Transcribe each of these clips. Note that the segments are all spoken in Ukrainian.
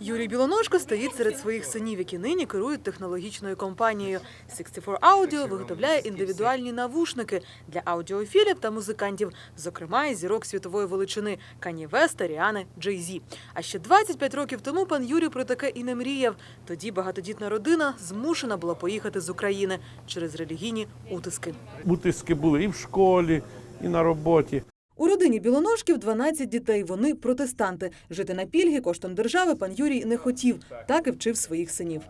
Юрій Білоножко стоїть серед своїх синів, які нині керують технологічною компанією. 64 Audio виготовляє індивідуальні навушники для аудіофілів та музикантів, зокрема і зірок світової величини Кані Веста, Ріани, Джей Зі. А ще 25 років тому пан Юрій про таке і не мріяв. Тоді багатодітна родина змушена була поїхати з України через релігійні утиски. Утиски були і в школі, і на роботі. У родині білоножків 12 дітей. Вони протестанти. Жити на пільги коштом держави пан Юрій не хотів, так і вчив своїх синів.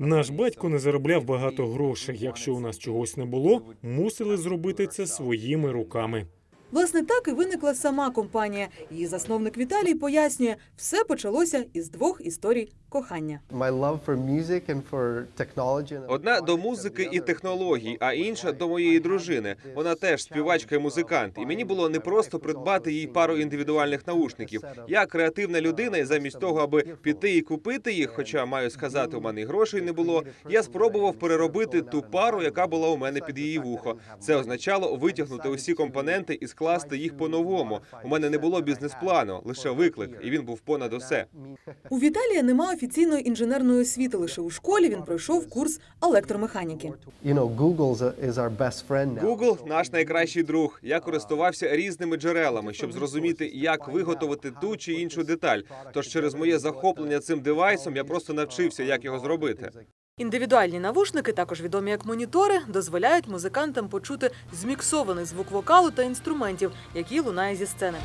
Наш батько не заробляв багато грошей. Якщо у нас чогось не було, мусили зробити це своїми руками. Власне, так і виникла сама компанія. Її засновник Віталій пояснює, все почалося із двох історій кохання. Одна до музики і технологій, а інша до моєї дружини. Вона теж співачка і музикант. І мені було не просто придбати їй пару індивідуальних наушників. Я креативна людина, і замість того, аби піти і купити їх, хоча маю сказати, у мене і грошей не було. Я спробував переробити ту пару, яка була у мене під її вухо. Це означало витягнути усі компоненти і скласти їх по-новому. У мене не було бізнес-плану, лише виклик, і він був понад усе. У Віталія нема офіційної інженерної освіти. Лише у школі він пройшов курс електромеханіки. Google наш найкращий друг. Я користувався різними джерелами, щоб зрозуміти, як виготовити ту чи іншу деталь. Тож через моє захоплення цим девайсом я просто навчився, як його зробити. Індивідуальні навушники, також відомі як монітори, дозволяють музикантам почути зміксований звук вокалу та інструментів, який лунає зі сцени.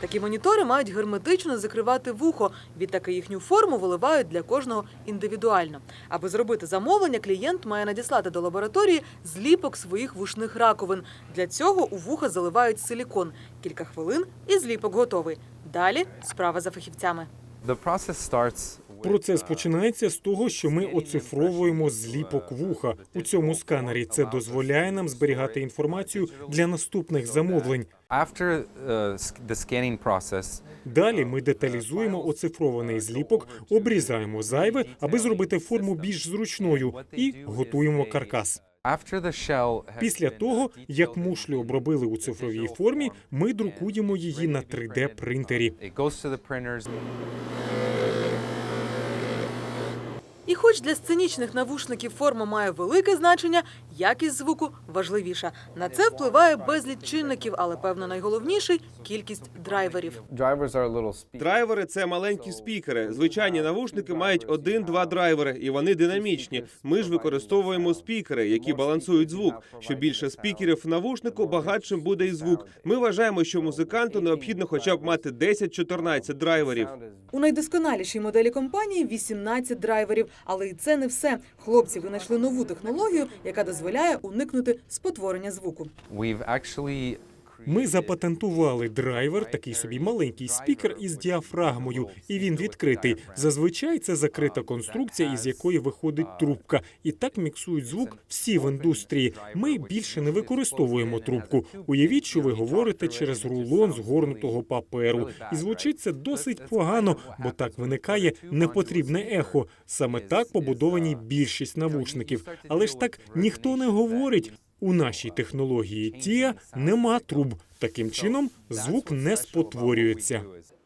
Такі монітори мають герметично закривати вухо. Відтаки їхню форму виливають для кожного індивідуально. Аби зробити замовлення, клієнт має надіслати до лабораторії зліпок своїх вушних раковин. Для цього у вуха заливають силікон. Кілька хвилин і зліпок готовий. Далі справа за фахівцями. The process starts Процес uh, починається з того, що ми оцифровуємо зліпок вуха у цьому сканері. Це дозволяє нам зберігати інформацію для наступних замовлень. uh. Далі ми деталізуємо оцифрований зліпок, обрізаємо зайве, аби зробити форму більш зручною, і готуємо каркас. Після того, як мушлю обробили у цифровій формі, ми друкуємо її на 3D принтері. І хоч для сценічних навушників форма має велике значення, якість звуку важливіша. На це впливає безліч чинників, але певно найголовніший кількість драйверів. Драйвери це маленькі спікери. Звичайні навушники мають один-два драйвери, і вони динамічні. Ми ж використовуємо спікери, які балансують звук. Що більше спікерів в навушнику, багатшим буде і звук. Ми вважаємо, що музиканту необхідно хоча б мати 10-14 драйверів. У найдосконалішій моделі компанії 18 драйверів, але і це не все. Хлопці винайшли нову технологію, яка дозволяє уникнути спотворення звуку. Ми запатентували драйвер, такий собі маленький спікер із діафрагмою, і він відкритий. Зазвичай це закрита конструкція, із якої виходить трубка, і так міксують звук всі в індустрії. Ми більше не використовуємо трубку. Уявіть, що ви говорите через рулон згорнутого паперу, і звучить це досить погано, бо так виникає непотрібне ехо. Саме так побудовані більшість навушників. Але ж так ніхто не говорить. У нашій технології Тія нема труб. Таким чином звук не спотворюється.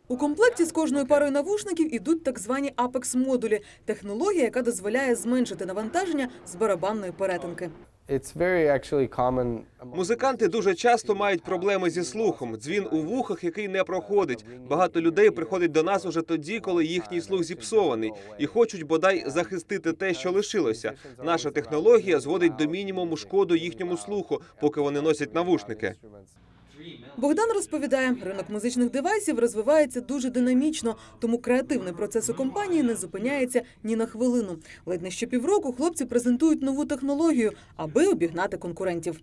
У комплекті з кожною парою навушників ідуть так звані apex модулі технологія, яка дозволяє зменшити навантаження з барабанної перетинки. Музиканти дуже часто мають проблеми зі слухом. Дзвін у вухах, який не проходить. Багато людей приходить до нас уже тоді, коли їхній слух зіпсований, і хочуть бодай захистити те, що лишилося. Наша технологія зводить до мінімуму шкоду їхньому слуху, поки вони носять навушники. Богдан розповідає, ринок музичних девайсів розвивається дуже динамічно, тому креативний процес у компанії не зупиняється ні на хвилину. Ледь не щопівроку хлопці презентують нову технологію, аби обігнати конкурентів.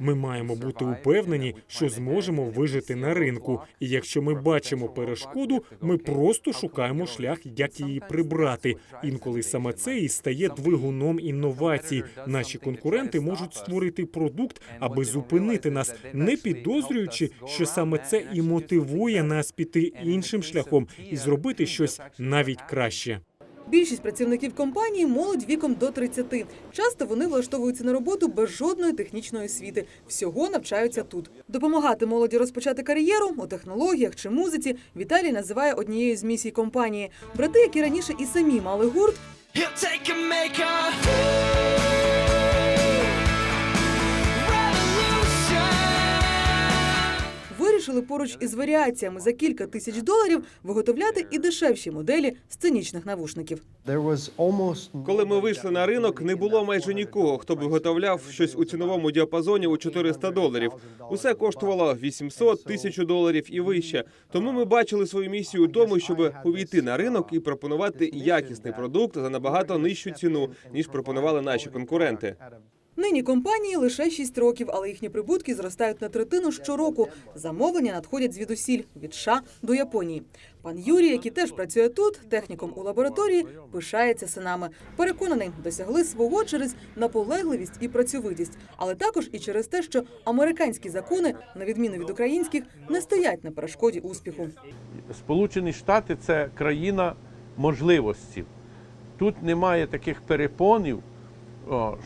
Ми маємо бути упевнені, що зможемо вижити на ринку. І якщо ми бачимо перешкоду, ми просто шукаємо шлях, як її прибрати. Інколи саме це і стає двигуном інновацій. Наші конкуренти можуть створити продукт, аби зупинити нас, не підозрюючи, що саме це і мотивує нас піти іншим шляхом і зробити щось навіть краще. Більшість працівників компанії молодь віком до 30. Часто вони влаштовуються на роботу без жодної технічної освіти. Всього навчаються тут. Допомагати молоді розпочати кар'єру у технологіях чи музиці Віталій називає однією з місій компанії. Брати, які раніше і самі мали гурт, поруч із варіаціями за кілька тисяч доларів виготовляти і дешевші моделі сценічних навушників. Коли ми вийшли на ринок, не було майже нікого, хто б виготовляв щось у ціновому діапазоні у 400 доларів. Усе коштувало 800, 1000 доларів і вище. Тому ми бачили свою місію у тому, щоб увійти на ринок і пропонувати якісний продукт за набагато нижчу ціну, ніж пропонували наші конкуренти. Нині компанії лише 6 років, але їхні прибутки зростають на третину щороку. Замовлення надходять звідусіль від США до Японії. Пан Юрій, який теж працює тут, техніком у лабораторії, пишається синами. Переконаний, досягли свого через наполегливість і працьовитість, але також і через те, що американські закони, на відміну від українських, не стоять на перешкоді успіху. Сполучені Штати це країна можливості. Тут немає таких перепонів,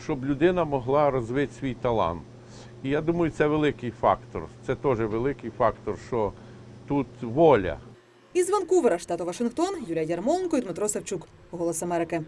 щоб людина могла розвити свій талант. І я думаю, це великий фактор. Це теж великий фактор, що тут воля. Із Ванкувера, штату Вашингтон, Юлія Ярмоленко і Дмитро Савчук. Голос Америки.